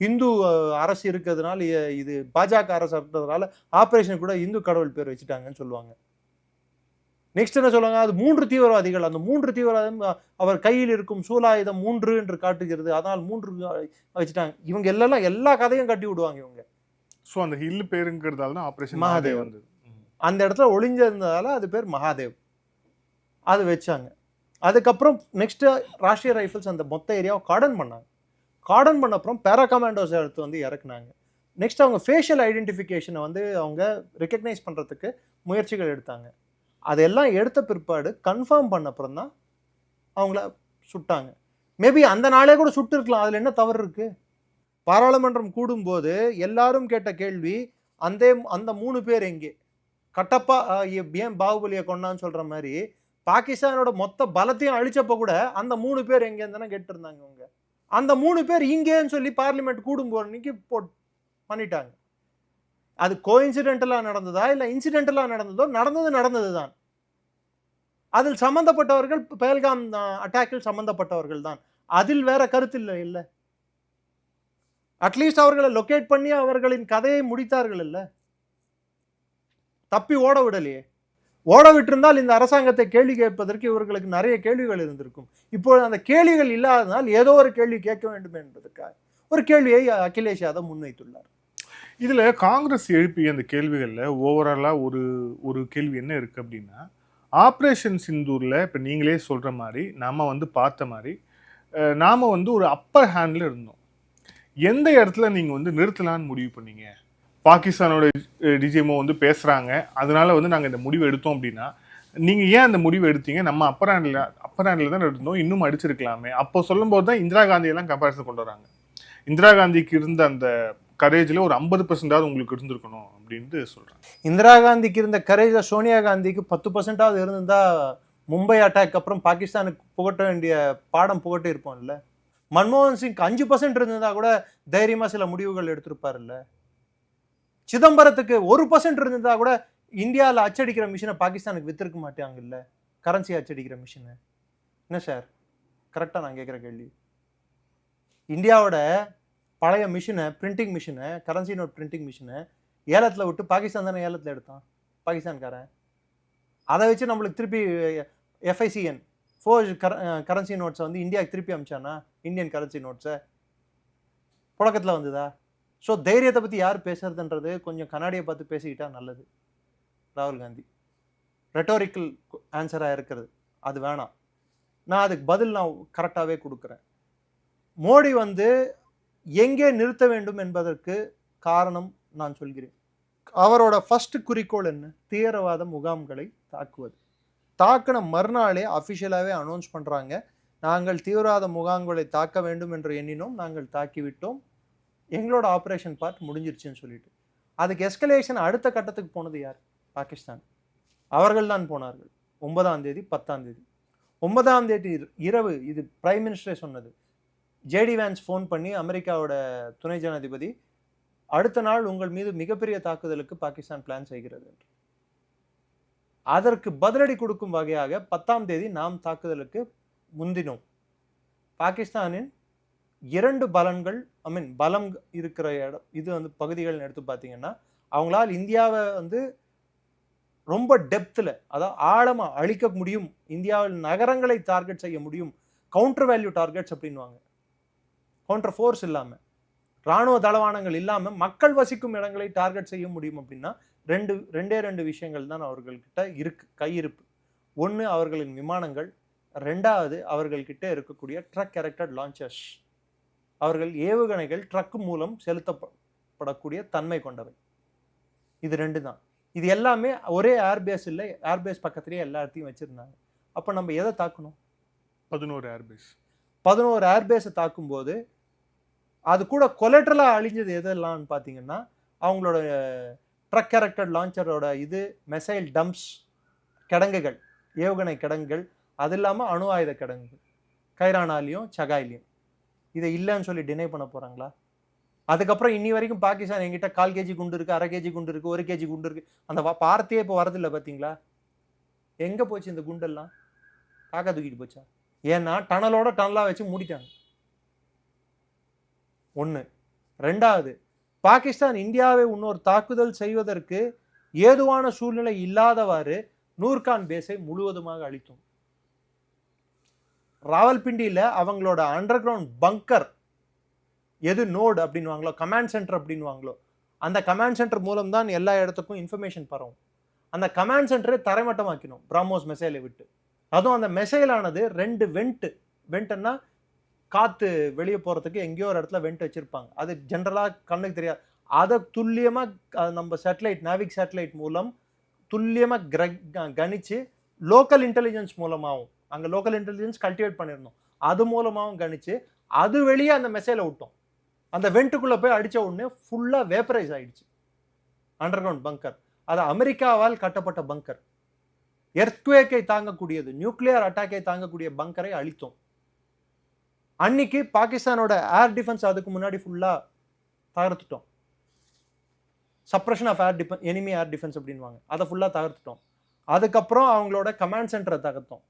இந்து அரசு இருக்கிறதுனால இது பாஜக அரசு இருக்கிறதுனால ஆபரேஷன் கூட இந்து கடவுள் பேர் வச்சுட்டாங்கன்னு சொல்லுவாங்க. நெக்ஸ்ட் என்ன சொல்லுவாங்க? அது மூன்று தீவிரவாதிகள். அந்த மூன்று தீவிரவாதம் அவர் கையில் இருக்கும் சூலாயுதம் மூன்று என்று காட்டுகிறது. அதனால் மூன்று வச்சுட்டாங்க. இவங்க எல்லாம் எல்லா கதையும் கட்டி விடுவாங்க இவங்க.
சோ அந்த ஹில் பேருங்கிறதால தான் ஆபரேஷன்
மகாதேவ்.
வந்தது. ம்.
அந்த இடத்துல ஒளிஞ்சிருந்ததால அது பேர் மகாதேவ். அது வச்சாங்க. அதுக்கப்புறம் நெக்ஸ்ட் ராஷ்டிரிய ரைஃபிள்ஸ் அந்த மொத்த ஏரியாவை கார்டன் பண்ணாங்க. கார்டன் பண்ண அப்புறம் பேரா கமாண்டோஸ் எடுத்து வந்து இறக்குனாங்க. நெக்ஸ்ட் அவங்க ஃபேஷியல் ஐடென்டிஃபிகேஷனை வந்து அவங்க ரெக்கக்னைஸ் பண்ணுறதுக்கு முயற்சிகள் எடுத்தாங்க. அதெல்லாம் எடுத்த பிற்பாடு கன்ஃபார்ம் பண்ண அப்புறம் தான் அவங்கள சுட்டாங்க. மேபி அந்த நாளே கூட சுட்டு இருக்கலாம். அதில் என்ன தவறு இருக்குது பாராளுமன்றம் கூடும்போது எல்லாரும் கேட்ட கேள்வி அந்த அந்த மூணு பேர் எங்கே? கட்டப்பா ஏன் பாகுபலியை கொண்டான்னு சொல்கிற மாதிரி பாகிஸ்தானோட மொத்த பலத்தையும் அழிச்சப்போ கூட அந்த மூணு பேர் எங்கேருந்தானே கேட்டிருந்தாங்க அவங்க அந்த மூணு பேர் இங்கேன்னு சொல்லி பார்லிமெண்ட் கூடும் போற அன்னைக்கு போட் பண்ணிட்டாங்க. அது கோஇன்சிடென்டலாக நடந்ததா இல்லை இன்சிடென்டலாக நடந்ததோ? நடந்தது நடந்தது தான் அதில் சம்மந்தப்பட்டவர்கள் பெயல்காம் அட்டாக்கில் சம்மந்தப்பட்டவர்கள் தான். அதில் வேற கருத்து இல்லை இல்லை. அட்லீஸ்ட் அவர்களை லொக்கேட் பண்ணி அவர்களின் கதையை முடித்தார்கள் இல்லை. தப்பி ஓட விடலையே. ஓட விட்டிருந்தால் இந்த அரசாங்கத்தை கேள்வி கேட்பதற்கு இவர்களுக்கு நிறைய கேள்விகள் இருந்திருக்கும். இப்போ அந்த கேள்விகள் இல்லாததால் ஏதோ ஒரு கேள்வி கேட்க வேண்டும் என்பதற்காக ஒரு கேள்வியை அகிலேஷ் யாதவ் முன்வைத்துள்ளார்.
இதில் காங்கிரஸ் எழுப்பிய அந்த கேள்விகளில் ஓவராலாக ஒரு ஒரு கேள்வி என்ன இருக்குது அப்படின்னா ஆப்ரேஷன் சிந்தூரில் இப்போ நீங்களே சொல்கிற மாதிரி நாம் வந்து பார்த்த மாதிரி நாம் வந்து ஒரு அப்பர் ஹேண்டில் இருந்தோம். எந்த இடத்துல நீங்கள் வந்து நிறுத்தலாம்னு முடிவு பண்ணீங்க? பாகிஸ்தானோட டிஜிஎம்ஓ வந்து பேசுகிறாங்க அதனால வந்து நாங்கள் இந்த முடிவு எடுத்தோம் அப்படின்னா நீங்கள் ஏன் அந்த முடிவு எடுத்தீங்க? நம்ம அப்பர் ஹேண்டில் அப்பர் ஹேண்டில் தான் எடுத்தோம் இன்னும் அடிச்சிருக்கலாமே. அப்போ சொல்லும்போது தான் இந்திரா காந்தியெல்லாம் கம்பேரிசன் கொண்டு வராங்க. இந்திரா காந்திக்கு இருந்த அந்த கரேஜில் ஒரு ஐம்பது பர்சன்டாவது உங்களுக்கு இருந்திருக்கணும் அப்படின்ட்டு சொல்கிறேன்
இந்திரா காந்திக்கு இருந்த கரேஜில் சோனியா காந்திக்கு பத்து பர்சன்டாவது இருந்தால் மும்பை அட்டாக் அப்புறம் பாகிஸ்தானுக்கு புகட்ட வேண்டிய பாடம் புகட்டி இருப்போம்ல. மன்மோகன் சிங் அஞ்சு பர்சன்ட் இருந்திருந்தா கூட தைரியமாக சில முடிவுகள் எடுத்திருப்பார்ல சிதம்பரத்துக்கு ஒரு பர்சன்ட் இருந்திருந்தா கூட இந்தியாவில் அச்சடிக்கிற மிஷினை பாகிஸ்தானுக்கு வித்திருக்க மாட்டாங்கல்ல? கரன்சி அச்சடிக்கிற மிஷினை என்ன சார் கரெக்டாக நான் கேட்குற கேள்வி. இந்தியாவோட பழைய மிஷினை பிரிண்டிங் மிஷினை கரன்சி நோட் பிரிண்டிங் மிஷினை ஏலத்தில் விட்டு பாகிஸ்தான் தானே ஏலத்தில் எடுத்தான்? பாகிஸ்தான்காரன். அதை வச்சு நம்மளுக்கு திருப்பி எஃப்ஐசிஎன் ஃபோர்ஜ் கர கரன்சி நோட்ஸை வந்து இந்தியாவுக்கு திருப்பி அமிச்சானா? இந்தியன் கரன்சி நோட்ஸை புழக்கத்தில் வந்ததா? ஸோ தைரியத்தை பற்றி யார் பேசுறதுன்றது கொஞ்சம் கண்ணாடியை பார்த்து பேசிக்கிட்டா நல்லது. ராகுல் காந்தி. ரெட்டோரிக்கல் ஆன்சராக இருக்கிறது. அது வேணாம். நான் அதுக்கு பதில் நான் கரெக்டாகவே கொடுக்குறேன். மோடி வந்து எங்கே நிறுத்த வேண்டும் என்பதற்கு காரணம் நான் சொல்கிறேன். அவரோட ஃபர்ஸ்ட் குறிக்கோள் என்ன? தீவிரவாத முகாம்களை தாக்குவது. தாக்கின மறுநாளே அஃபிஷியலாகவே அனௌன்ஸ் பண்ணுறாங்க நாங்கள் தீவிரவாத முகாம்களை தாக்க வேண்டும் என்று எண்ணினோம். நாங்கள் தாக்கிவிட்டோம். எங்களோட ஆப்ரேஷன் பார்ட் முடிஞ்சிருச்சுன்னு சொல்லிட்டு. அதுக்கு எஸ்கலேஷன் அடுத்த கட்டத்துக்கு போனது யார்? பாகிஸ்தான். அவர்கள் தான் போனார்கள். ஒன்பதாம் தேதி பத்தாம் தேதி. ஒன்பதாம் தேதி இரவு இது பிரைம் மினிஸ்டரே சொன்னது. ஜேடி வேன்ஸ் ஃபோன் பண்ணி அமெரிக்காவோட துணை ஜனாதிபதி அடுத்த நாள் உங்கள் மீது மிகப்பெரிய தாக்குதலுக்கு பாகிஸ்தான் பிளான் செய்கிறது என்று. அதற்கு பதிலடி கொடுக்கும் வகையாக பத்தாம் தேதி நாம் தாக்குதலுக்கு முந்தினோம். பாகிஸ்தானின் இரண்டு பலன்கள் ஐ மீன் பலம் இருக்கிற இடம் இது வந்து பகுதிகள்னு எடுத்து பார்த்தீங்கன்னா அவங்களால் இந்தியாவை வந்து ரொம்ப டெப்த்தில் அதாவது ஆழமாக அழிக்க முடியும் இந்தியாவில் நகரங்களை டார்கெட் செய்ய முடியும் கவுண்டர் வேல்யூ டார்கெட்ஸ் அப்படின்வாங்க கவுண்டர் ஃபோர்ஸ் இல்லாமல் ராணுவ தளவாணங்கள் இல்லாமல் மக்கள் வசிக்கும் இடங்களை டார்கெட் செய்ய முடியும் அப்படின்னா ரெண்டு ரெண்டே ரெண்டு விஷயங்கள் தான் அவர்கள்கிட்ட இருக்கு கையிருப்பு. ஒன்று அவர்களின் விமானங்கள் ரெண்டாவது அவர்கள்கிட்ட இருக்கக்கூடிய ட்ரக் கேரக்டர் லான்ச்சர்ஸ் அவர்கள் ஏவுகணைகள் ட்ரக் மூலம் செலுத்தப்படக்கூடிய தன்மை கொண்டவை. இது ரெண்டு தான் இது எல்லாமே ஒரே ஏர்பேஸ் இல்லை ஏர்பேஸ் பக்கத்துலேயே எல்லா இடத்தையும் வச்சுருந்தாங்க. அப்போ நம்ம எதை தாக்கணும்?
பதினோரு ஏர்பேஸ்
பதினோரு ஏர்பேஸை தாக்கும்போது அது கூட கொலட்ரலாக அழிஞ்சது எதெல்லாம்னு பார்த்தீங்கன்னா அவங்களோட ட்ரக் கேரக்டர் லான்ச்சரோட இது மெசைல் டம்ப்ஸ் கிடங்குகள் ஏவுகணை கிடங்குகள் அது இல்லாமல் அணு ஆயுத கிடங்குகள் கைரானாலையும் சகாயிலையும். இதை இல்லைன்னு சொல்லி டினை பண்ண போகிறாங்களா அதுக்கப்புறம் இன்னி வரைக்கும் பாகிஸ்தான் எங்கிட்ட கால் கேஜி குண்டு இருக்குது அரை கேஜி குண்டு இருக்குது ஒரு கேஜி குண்டு இருக்குது அந்த வா- வார்த்தையே இப்போ வரதில்லை பார்த்தீங்களா எங்கே போச்சு இந்த குண்டெல்லாம்? காக்கா தூக்கிட்டு போச்சா? ஏன்னா டனலோட டனலாக வச்சு மூடிட்டாங்க. ஒன்று ரெண்டாவது பாகிஸ்தான் இந்தியாவை இன்னொரு தாக்குதல் செய்வதற்கு ஏதுவான சூழ்நிலை இல்லாதவாறு நூர்கான் பேஸை முழுவதுமாக அழித்தோம். ராவல்பிண்டியில் அவங்களோட அண்டர் கிரவுண்ட் பங்கர் எது நோடு அப்படின்வாங்களோ கமாண்ட் சென்டர் அப்படின்வாங்களோ அந்த கமாண்ட் சென்டர் மூலம் தான் எல்லா இடத்துக்கும் இன்ஃபர்மேஷன் பரவும். அந்த கமாண்ட் சென்டரை தரைமட்டமாக்கணும் பிராமோஸ் மெசைலை விட்டு. அதுவும் அந்த மெசைலானது ரெண்டு வெண்ட்டு வெண்ட்டுன்னா காற்று வெளியே போகிறதுக்கு எங்கேயோ ஒரு இடத்துல வெண்ட் வச்சுருப்பாங்க. அது ஜென்ரலாக கண்ணுக்கு தெரியாது. அதை துல்லியமாக நம்ம சேட்டலைட் நாவிக் சேட்டலைட் மூலம் துல்லியமாக கிர கணிச்சு லோக்கல் இன்டெலிஜென்ஸ் மூலமாகவும் அங்கே லோக்கல் இன்டெலிஜென்ஸ் கல்டிவேட் பண்ணியிருந்தோம். அது மூலமாகவும் கணிச்சு அது வெளியே அந்த மெசேஜில் விட்டோம். அந்த வெண்ட்டுக்குள்ளே போய் அடித்த உடனே ஃபுல்லாக வேப்பரைஸ் ஆகிடுச்சு அண்டர் கிரவுண்ட் பங்கர் அது அமெரிக்காவால் கட்டப்பட்ட பங்கர் எர்த்குவேக்கை தாங்கக்கூடியது நியூக்ளியர் அட்டாக்கை தாங்கக்கூடிய பங்கரை அழித்தோம். அன்னைக்கு பாகிஸ்தானோட ஏர் டிஃபென்ஸ் அதுக்கு முன்னாடி ஃபுல்லாக தகர்த்துட்டோம். Suppression of air defence enemy air defence அப்படின்வாங்க அதை ஃபுல்லாக தகர்த்துட்டோம். அதுக்கப்புறம் அவங்களோட கமாண்ட் சென்டரை தகர்த்தோம்.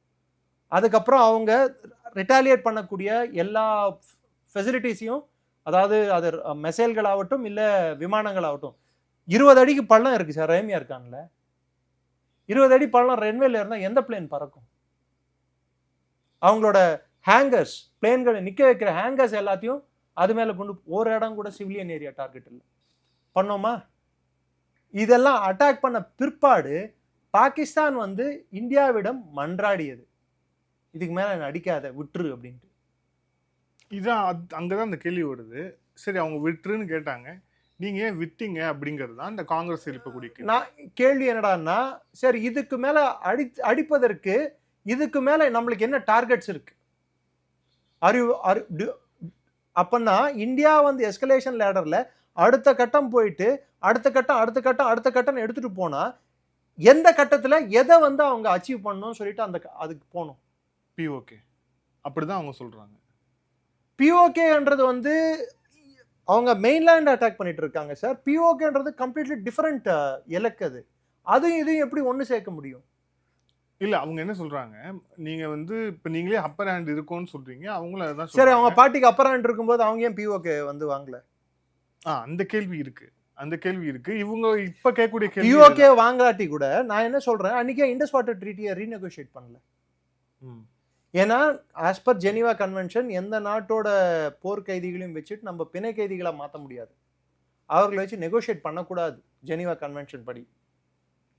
அதுக்கப்புறம் அவங்க ரிட்டாலியேட் பண்ணக்கூடிய எல்லா ஃபெசிலிட்டிஸையும் அதாவது அது மெசைல்களாகட்டும் இல்லை விமானங்களாகட்டும் இருபது அடிக்கு பள்ளம் இருக்குது சார் ரேமியா இருக்கான்ல. இருபது அடி பள்ளம் ரென்வேல இருந்தால் எந்த பிளேன் பறக்கும்? அவங்களோட ஹேங்கர்ஸ் பிளேன்களை நிற்க வைக்கிற ஹேங்கர்ஸ் எல்லாத்தையும் அது மேலே கொண்டு ஒரு இடம் கூட சிவிலியன் ஏரியா டார்கெட் இல்லை. பண்ணோமா? இதெல்லாம் அட்டாக் பண்ண பிற்பாடு பாகிஸ்தான் வந்து இந்தியாவிடம் மன்றாடியது. இதுக்கு மேலே நடிக்காத விட்டுரு அப்படின்ட்டு.
இதான் அது- அங்கதான் அந்த கேள்வி வருது. சரி அவங்க விட்டுருன்னு கேட்டாங்க. நீங்க ஏன் விட்டீங்க அப்படிங்கிறது தான் இந்த காங்கிரஸ் எழுப்பக்கூடிய.
நான் கேள்வி என்னடான்னா சரி இதுக்கு மேலே அடி அடிப்பதற்கு இதுக்கு மேலே நம்மளுக்கு என்ன டார்கெட்ஸ் இருக்கு? அறிவு அறி டு- அப்பன்னா இந்தியா வந்து எஸ்கலேஷன் லேடரில் அடுத்த கட்டம் போயிட்டு அடுத்த கட்டம் அடுத்த கட்டம் அடுத்த கட்டம் எடுத்துட்டு போனா எந்த கட்டத்தில் எதை வந்து அவங்க அச்சீவ் பண்ணணும்னு சொல்லிட்டு அந்த அதுக்கு போகணும்.
பிஓகே அப்படிதான் அவங்க சொல்றாங்க.
பிஓகேன்றது வந்து அவங்க மெயின்லேண்ட் அட்டாக் பண்ணிட்டு இருக்காங்க சார் பிஓகேன்றது கம்ப்ளீட்லி டிஃப்ரெண்ட் இலக்கு அது. அதுவும் இதையும் எப்படி ஒன்று சேர்க்க முடியும்?
இல்ல அவங்க என்ன சொல்றாங்க? நீங்க வந்து இப்ப நீங்களே அப்பர் ஹேண்ட் இருக்கும்னு சொல்றீங்க அவங்களும் அதான்
சரி அவங்க. பாட்டிக்கு அப்பரான் இருக்கும்போது அவங்க ஏன் பிஓகே வந்து வாங்கல?
ஆ, அந்த கேள்வி இருக்கு. அந்த கேள்வி இருக்கு. இவங்க இப்ப கேட்கக்கூடிய கேள்வி
பிஓகே வாங்காட்டி கூட நான் என்ன சொல்றேன்? அன்னைக்கே இண்டஸ் வாட்டர் ட்ரீட்டியை ரீநெகோஷியேட் பண்ணல.
ம்.
ஏன்னா ஆஸ் பர் ஜெனிவா கன்வென்ஷன் எந்த நாட்டோட போர் கைதிகளையும் வச்சுட்டு நம்ம பிணை கைதிகளை மாற்ற முடியாது. அவர்களை வச்சு நெகோஷியேட் பண்ணக்கூடாது ஜெனிவா கன்வென்ஷன் படி.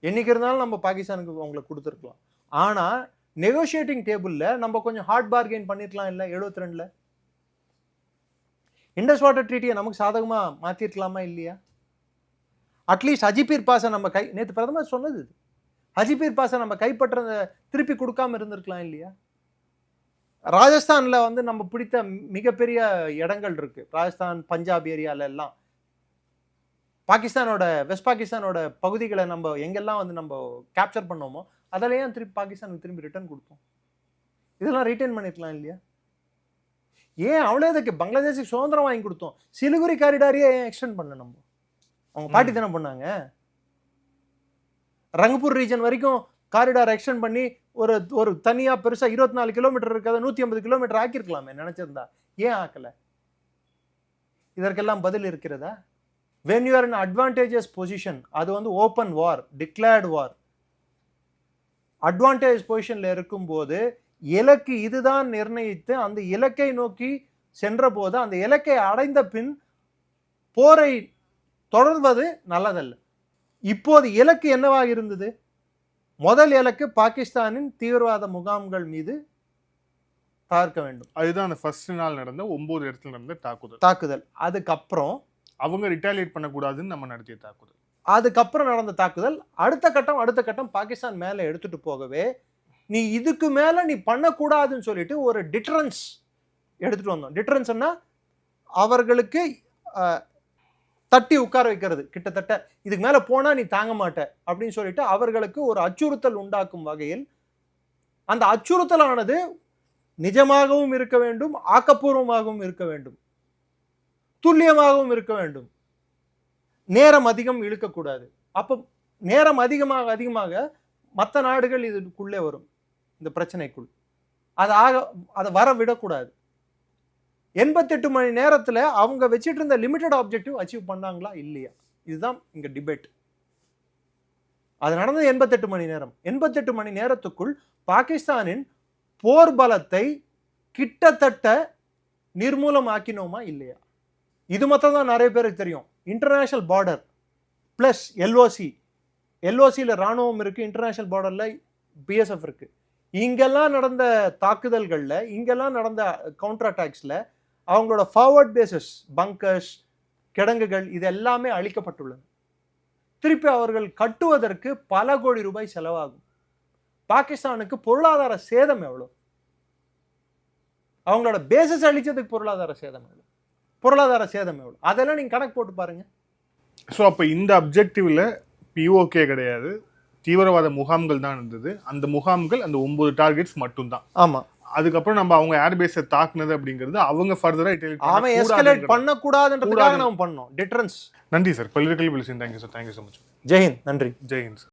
என்னைக்கு இருந்தாலும் நம்ம பாகிஸ்தானுக்கு அவங்களுக்கு கொடுத்துருக்கலாம். ஆனால் நெகோஷியேட்டிங் டேபிளில் நம்ம கொஞ்சம் ஹார்ட் பார்கெயின் பண்ணிருக்கலாம் இல்லை எழுபத்தி ரெண்டில் இண்டஸ் வாட்டர் ட்ரீட்டியை நமக்கு சாதகமாக மாற்றிருக்கலாமா இல்லையா? அட்லீஸ்ட் அஜிபீர் பாசை நம்ம கை நேற்று பிரதமர் சொன்னது இது. பாசை நம்ம கைப்பற்ற திருப்பி கொடுக்காம இருந்திருக்கலாம் இல்லையா? ராஜஸ்தான்ல வந்து நம்ம பிடித்த மிகப்பெரிய இடங்கள் இருக்கு. ராஜஸ்தான் பஞ்சாப் ஏரியால எல்லாம். பாகிஸ்தானோட வெஸ்ட் பாகிஸ்தானோட பகுதிகளை நம்ம எங்கெல்லாம் வந்து நம்ம கேப்சர் பண்ணோமோ அதில் ஏன் திருப்பி பாகிஸ்தானுக்கு திரும்பி ரிட்டர்ன் கொடுத்தோம்? இதெல்லாம் ரிட்டர்ன் பண்ணிருக்கலாம் இல்லையா? ஏன் அவ்வளோ இதுக்கு பங்களாதேஷுக்கு சுதந்திரம் வாங்கி கொடுத்தோம்? சிலிகுரி காரிடாரியே ஏன் எக்ஸ்டெண்ட் பண்ணல நம்ம? அவங்க பாட்டி தானே பண்ணாங்க? ரங்கப்பூர் ரீஜன் வரைக்கும் காரிடார் எக்ஸ்டெண்ட் பண்ணி ஒரு ஒரு தனியாக பெருசாக இருபத்தி நாலு கிலோமீட்டர் இருக்கிறத நூற்றி ஐம்பது கிலோமீட்டர் ஆக்கியிருக்கலாமே நினைச்சிருந்தா. ஏன் ஆக்கலை? இதற்கெல்லாம் பதில் இருக்கிறதா? When you are in advantages position அது வந்து open war declared war advantage பொசிஷனில் இருக்கும்போது இலக்கு இதுதான் நிர்ணயித்து அந்த இலக்கை நோக்கி சென்றபோது அந்த இலக்கை அடைந்த பின் போரை தொடர்வது நல்லதல்ல. இப்போது இலக்கு என்னவாக இருந்தது? முதல் இலக்கு பாகிஸ்தானின் தீவிரவாத முகாம்கள் மீது தாக்க வேண்டும்.
அதுதான் ஃபர்ஸ்ட் நாள் நடந்த ஒன்பது இடத்துல நடந்த தாக்குதல்.
தாக்குதல். அதுக்கப்புறம்
அவங்க ரிட்டாலியேட் பண்ணக்கூடாதுன்னு நம்ம நடத்திய தாக்குதல்.
அதுக்கப்புறம் நடந்த தாக்குதல். அடுத்த கட்டம் அடுத்த கட்டம் பாகிஸ்தான் மேலே எடுத்துட்டு போகவே நீ இதுக்கு மேல நீ பண்ணக்கூடாதுன்னு சொல்லிட்டு ஒரு டிட்டரன்ஸ் எடுத்துட்டு வந்தோம். டிட்டரன்ஸ்னா அவர்களுக்கு தட்டி உட்கார வைக்கிறது. கிட்டத்தட்ட இதுக்கு மேலே போனால் நீ தாங்க மாட்ட அப்படின்னு சொல்லிட்டு அவர்களுக்கு ஒரு அச்சுறுத்தல் உண்டாக்கும் வகையில் அந்த அச்சுறுத்தலானது நிஜமாகவும் இருக்க வேண்டும் ஆக்கப்பூர்வமாகவும் இருக்க வேண்டும் துல்லியமாகவும் இருக்க வேண்டும். நேரம் அதிகம் இழுக்கக்கூடாது. அப்போ நேரம் அதிகமாக அதிகமாக மற்ற நாடுகள் இதுக்குள்ளே வரும் இந்த பிரச்சனைக்குள். அது ஆக அதை வர விடக்கூடாது எண்பத்தெட்டு மணி நேரத்தில் அவங்க வச்சுட்டு இருந்த லிமிட்டட் ஆப்ஜெக்டிவ் அச்சீவ் பண்ணாங்களா? இல்லையா? இதுதான் இங்கே டிபேட் அது நடந்தது எண்பத்தெட்டு மணி நேரம். எண்பத்தெட்டு மணி நேரத்துக்குள் பாகிஸ்தானின் போர் பலத்தை கிட்டத்தட்ட நிர்மூலம் ஆக்கினோமா இல்லையா? இது மட்டும் தான் நிறைய பேருக்கு தெரியும். இன்டர்நேஷனல் பார்டர் ப்ளஸ் எல்ஓசி எல்ஓசியில் ராணுவம் இருக்குது இன்டர்நேஷனல் பார்டரில் பிஎஸ்எஃப் இருக்குது இங்கெல்லாம் நடந்த தாக்குதல்களில் இங்கெல்லாம் நடந்த கவுண்டர் அட்டாக்ஸில் அவங்களோட ஃபார்வர்ட் பேசஸ் பங்கர்ஸ் கிடங்குகள் இது எல்லாமே அழிக்கப்பட்டுள்ளது. திருப்பி அவர்கள் கட்டுவதற்கு பல கோடி ரூபாய் செலவாகும். பாகிஸ்தானுக்கு பொருளாதார சேதம் எவ்வளோ அவங்களோட பேசஸ் அழிச்சதுக்கு பொருளாதார சேதம் எவ்வளோ பொருளாதார சேதம் எவ்வளோ அதெல்லாம் நீங்கள் கணக்கு போட்டு பாருங்க.
ஸோ அப்போ இந்த அப்ஜெக்டிவ்ல பிஓகே கிடையாது. தீவிரவாத முகாம்கள் தான் இருந்தது. அந்த முகாம்கள் அந்த ஒன்பது டார்கெட்ஸ் மட்டும்தான்.
ஆமாம்
அதுக்கப்புறம் நம்ம அவங்க ஏர்பேஸை தாக்குனது அப்படிங்கிறது அவங்க ஃபர்தரா
அவன் எஸ்கலேட் பண்ணக்கூடாதுன்றதுக்காக நம்ம பண்ணோம். டிட்டரன்ஸ்
நன்றி சார் பல்வேறு கேள்வி thank you sir thank you so much
Jai Hind நன்றி.
ஜெயின் சார்